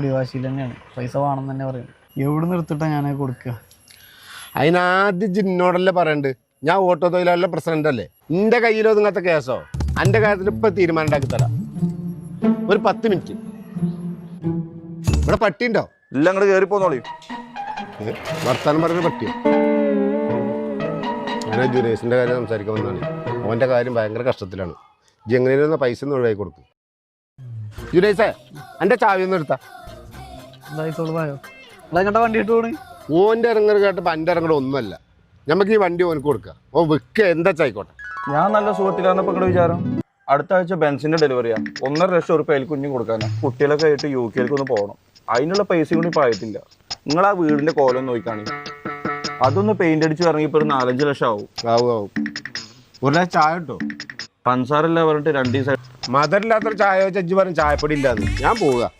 പുടിവാശിയിൽ തന്നെയാണ് പൈസ വേണം തന്നെ പറയും. എവിടെ നിർത്തിട്ടാ ഞാനത് കൊടുക്കുക അതിനാദ്യം ജിന്നോടല്ലേ പറയണ്ട്. ഞാൻ ഓട്ടോ തൊഴിലാളിയുടെ പ്രസിഡന്റ് അല്ലേ? എന്റെ കയ്യിലോ നിങ്ങത്തെ കേസോ? എന്റെ കാര്യത്തിൽ ഇപ്പൊ തീരുമാനം ഉണ്ടാക്കി തരാം. ഒരു പത്ത് മിനിറ്റ് ഇവിടെ പട്ടിയുണ്ടോ ഇല്ല അങ്ങോട്ട് കയറി പോന്നോളി? വർത്താനം പറഞ്ഞ പട്ടിയോ. ഞാൻ ജുനേസിന്റെ കാര്യം സംസാരിക്കാൻ വന്നാണ് അവന്റെ കാര്യം ഭയങ്കര കഷ്ടത്തിലാണ്. ജി എങ്ങനെയൊന്ന് പൈസ ഒന്ന് ഒഴിവാക്കി കൊടുക്കും. ജുനേസേ എന്റെ ചാവി ഒന്ന് എടുത്താ. വണ്ടി ഓന്റെ ഇറങ്ങൽ കേട്ടപ്പോ എന്റെ ഇറങ്ങൽ ഒന്നല്ല നമുക്ക് ഈ വണ്ടി ഓനക്ക് കൊടുക്കാം. ഓ വിൽക്കുക എന്താ ആയിക്കോട്ടെ. ഞാൻ നല്ല സുഹൃത്തിലാണ് നിങ്ങളുടെ വിചാരം. അടുത്ത ആഴ്ച ബെൻസിന്റെ ഡെലിവറിയാ. ഒന്നര ലക്ഷം ഉറുപ്പ് അതിൽ കുഞ്ഞു കൊടുക്കാനാ. കുട്ടികളൊക്കെ ആയിട്ട് യു കെയിലേക്ക് ഒന്ന് പോകണം. അതിനുള്ള പൈസ കൂടി പായത്തില്ല നിങ്ങൾ ആ വീടിന്റെ കോലം നോക്കാണി അതൊന്ന് പെയിന്റ് അടിച്ച് ഇറങ്ങിയപ്പോ ഒരു നാലഞ്ച് ലക്ഷം ആവും. ആവും ആവും. ഒരു ലക്ഷം ചായ കിട്ടോ? പഞ്ചസാരല്ല പറഞ്ഞിട്ട് രണ്ട് ദിവസം മധുരമില്ലാത്തൊരു ചായ വെച്ച് അഞ്ച് പറഞ്ഞ ചായപ്പൊടി ഇല്ലാന്ന്. ഞാൻ പോവുക.